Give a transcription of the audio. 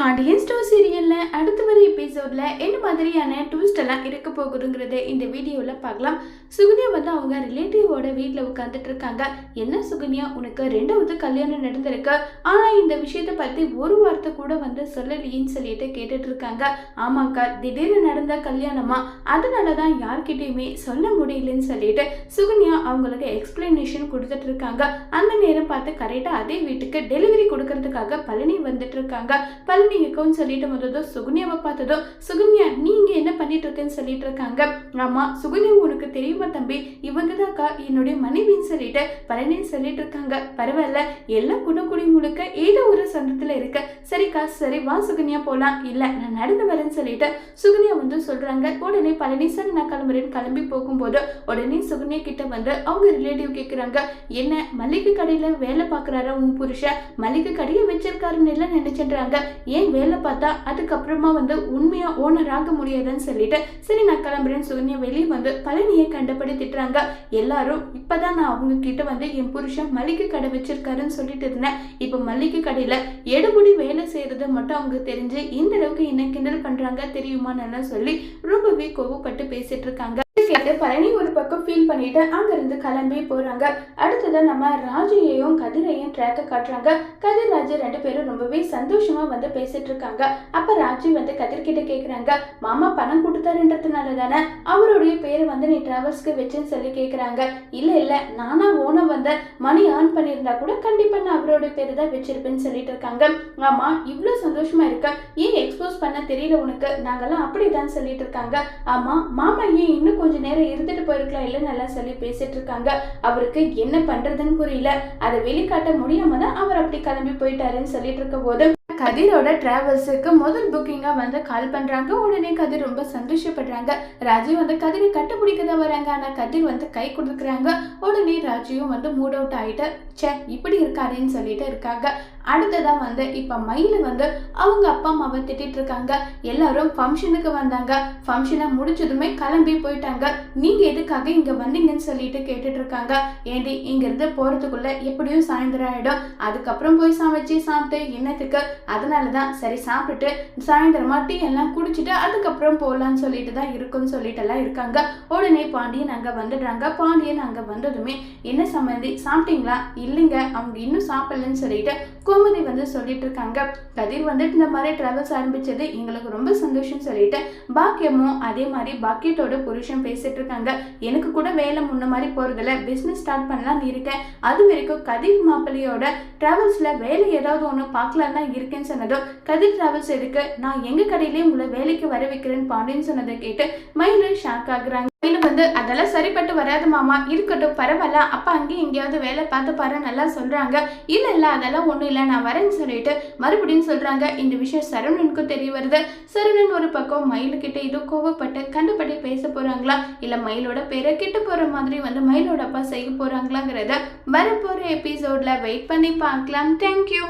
Pandian store சீரியலில் அடுத்து வர எபிசோடில் என்ன மாதிரியான ட்விஸ்ட் எல்லாம் இருக்க போகுதுங்கிறத இந்த வீடியோவில் பார்க்கலாம். சுகன்யா வந்து அவங்க ரிலேட்டிவோட வீட்டில் உட்காந்துட்டு இருக்காங்க. என்ன சுகன்யா? உனக்கு ரெண்டாவது கல்யாணம் நடந்திருக்கு. ஆனால் இந்த விஷயத்தை பற்றி ஒரு வார்த்தை கூட வந்து சொல்லலையேன்னு சொல்லிட்டு கேட்டுட்டு இருக்காங்க. ஆமாக்கா திடீர்னு நடந்த கல்யாணமா? அதனால தான் யார்கிட்டயுமே சொல்ல முடியலன்னு சொல்லிட்டு சுகன்யா அவங்களுக்கு எக்ஸ்பிளனேஷன் கொடுத்துட்டு இருக்காங்க. அந்த நேரம் பார்த்து கரெக்டாக அதே வீட்டுக்கு டெலிவரி கொடுக்கறதுக்காக பழனி வந்துட்டு இருக்காங்க. பழனி இருக்கோன்னு சொல்லிட்டு வந்ததோ சுகன்யாவை பார்த்ததோ சுகன்யா நீங்க என்ன பண்ணிட்டு இருக்கேன்னு சொல்லிட்டு இருக்காங்க. ஆமா சுகன்யா உனக்கு தெரியுமா தம்பி? இவங்க தான்க்கா என்னுடைய மனைவின்னு சொல்லிட்டு பழனின்னு சொல்லிட்டு இருக்காங்க. பரவாயில்ல எல்லா குணக்குடி முழுக்க ஏதோ ஒரு சந்தத்துல இருக்க. சரிக்கா சரி வா சுகன்யா போலாம். இல்ல நான் நடந்து வரேன்னு சொல்லிட்டு சுகன்யா வந்து சொல்றாங்க. உடனே பழனி சரி நான் கிளம்புறேன்னு கிளம்பி போகும்போது உடனே சுகன்யா கிட்ட வந்து அவங்க ரிலேட்டிவ் கேக்குறாங்க. என்ன மளிகை கடையில வேலை பார்க்கறாரா உன் புருஷன்? மளிகை கடையை வச்சிருக்காருன்னு எல்லாம் நினைச்சிடுறாங்க ஏன் வேலை பார்த்தா அதுக்கப்புறமா வந்து உண்மையா ஓனர் ஆக முடியாதுன்னு சொல்லிட்டு சரி நான் கிளம்புறேன்னு சுகன்யா வெளியே வந்து பழனியை கண்டபடி திட்டுறாங்க. எல்லாரும் இப்பதான் நான் அவங்க கிட்ட வந்து என் புருஷன் மளிகை கடை வச்சிருக்காருன்னு சொல்லிட்டு இருந்தேன். இப்போ மளிகை கடையில எடுபடி வேலை செய்யறது மட்டும் அவங்க தெரிஞ்சு இந்த அளவுக்கு என்ன கிண்டல் பண்றாங்க தெரியுமான்னு சொல்லி ரொம்பவே கோவப்பட்டு பேசிட்டு இருக்காங்க. கேட்டு பழனி ஒரு பக்கம் ஃபீல் பண்ணிட்டு அங்கிருந்து கிளம்பி போறாங்க. அடுத்ததான் நம்ம ராஜையையும் கதிரையும் ட்ராக்க காட்டுறாங்க. கதிர் ராஜு ரெண்டு பேரும் ரொம்பவே சந்தோஷமா வந்து பேசிட்டு இருக்காங்க. அப்ப ராஜு வந்து கதிர் கிட்ட கேக்குறாங்க மாமா பணம் கொடுத்தாருன்றதுனால தானே அவருடைய பேரை வந்து நீ டிராவல்ஸ்க்கு வச்சுன்னு சொல்லி கேக்குறாங்க. இல்ல இல்ல நானா ஓன வந்த மணி ஏர்ன் பண்ணியிருந்தா கூட கண்டிப்பா நான் அவருடைய பேரை தான் வச்சிருப்பேன்னு சொல்லிட்டு இருக்காங்க. ஆமா இவ்வளவு சந்தோஷமா இருக்க. ஏன் எக்ஸ்போஸ் பண்ண தெரியல உனக்கு? நாங்கெல்லாம் அப்படிதான் சொல்லிட்டு இருக்காங்க. ஆமா மாமா ஏன் இன்னும் கொஞ்ச நேரம் இருந்துட்டு போயிருக்கலாம் இல்ல நல்லா சொல்லி பேசிட்டு இருக்காங்க. அவருக்கு என்ன பண்றதுன்னு புரியல. அதை வெளிக்காட்ட முடியாம தான் அவர் அப்படி கிளம்பி போயிட்டாருன்னு சொல்லிட்டு இருக்க போது கதிரோட டிராவல்ஸுக்கு முதல் புக்கிங்காக வந்து கால் பண்ணுறாங்க உடனே கதிர் ரொம்ப சந்தோஷப்படுறாங்க. ராஜீவ் வந்து கதிரை கட்டுப்பிடிக்க தான் வராங்க. ஆனால் கதிர் வந்து கை கொடுக்குறாங்க. உடனே ராஜீவும் வந்து மூட் அவுட் ஆகிட்டு சே இப்படி இருக்காருன்னு சொல்லிட்டு இருக்காங்க. அடுத்ததான் வந்து இப்போ மயில் வந்து அவங்க அப்பா அம்மாவை திட்டிட்டு இருக்காங்க. எல்லாரும் ஃபங்க்ஷனுக்கு வந்தாங்க. ஃபங்க்ஷனை முடிச்சதுமே கிளம்பி போயிட்டாங்க. நீங்கள் எதுக்காக இங்கே வந்தீங்கன்னு சொல்லிட்டு கேட்டுட்டு இருக்காங்க. ஏண்டி இங்கேருந்து போகிறதுக்குள்ளே எப்படியும் சாயந்தரம் ஆகிடும் அதுக்கப்புறம் போய் சமைச்சு சாப்பிட்டு என்னத்துக்கு? அதனால தான் சரி சாப்பிட்டுட்டு சாயந்தரமா டீ எல்லாம் குடிச்சிட்டு அதுக்கப்புறம் போகலான்னு சொல்லிட்டு தான் இருக்குன்னு சொல்லிட்டு எல்லாம் இருக்காங்க. உடனே பாண்டியன் அங்கே வந்துடுறாங்க. பாண்டியன் அங்கே வந்ததுமே என்ன சம்மந்தி சாப்பிட்டீங்களா? இல்லைங்க அவங்க இன்னும் சாப்பிடலன்னு சொல்லிட்டு கோமதி வந்து சொல்லிட்டு இருக்காங்க. கதிர் வந்துட்டு இந்த மாதிரி ட்ராவல்ஸ் ஆரம்பிச்சது எங்களுக்கு ரொம்ப சந்தோஷம் சொல்லிட்டு பாக்கியமும் அதே மாதிரி பாக்கியத்தோட புருஷன் பேசிட்டு இருக்காங்க. எனக்கு கூட வேலை முன்ன மாதிரி போறதுல பிஸ்னஸ் ஸ்டார்ட் பண்ணலாம்னு இருக்கேன். அது வரைக்கும் கதிர் மாப்பிள்ளையோட ட்ராவல்ஸ்ல வேலை ஏதாவது ஒன்று பார்க்கலாம் தான் இருக்கேன்னு சொன்னதும் கதிர் டிராவல்ஸ் இருக்கு நான் எங்க கடையிலேயே உங்களை வேலைக்கு வர வைக்கிறேன்னு பாண்டியன்னு சொன்னதை கேட்டு மயில ஷாக் ஆகுறாங்க. வந்து அதெல்லாம் சரிப்பட்டு வராது மாமா. இருக்கட்டும் பரவாயில்ல. அப்பா அங்கேயும் எங்கேயாவது வேலை பார்த்து பாரு நல்லா சொல்றாங்க. இல்ல இல்ல அதெல்லாம் ஒண்ணும் இல்ல. நான் வரேன்னு சொல்லிட்டு மறுபடியும் சொல்றாங்க. இந்த விஷயம் சரவணனுக்கும் தெரிய வருது. சரவணன் ஒரு பக்கம் மயிலுக்கிட்ட இது கோவப்பட்டு கண்டுபடி பேச போறாங்களா? இல்ல மயிலோட பேரை கெட்டு போற மாதிரி வந்து மயிலோட அப்பா செய்ய போறாங்களாங்கிறத வரப்போற எபிசோட்ல வெயிட் பண்ணி பார்க்கலாம். தேங்க்யூ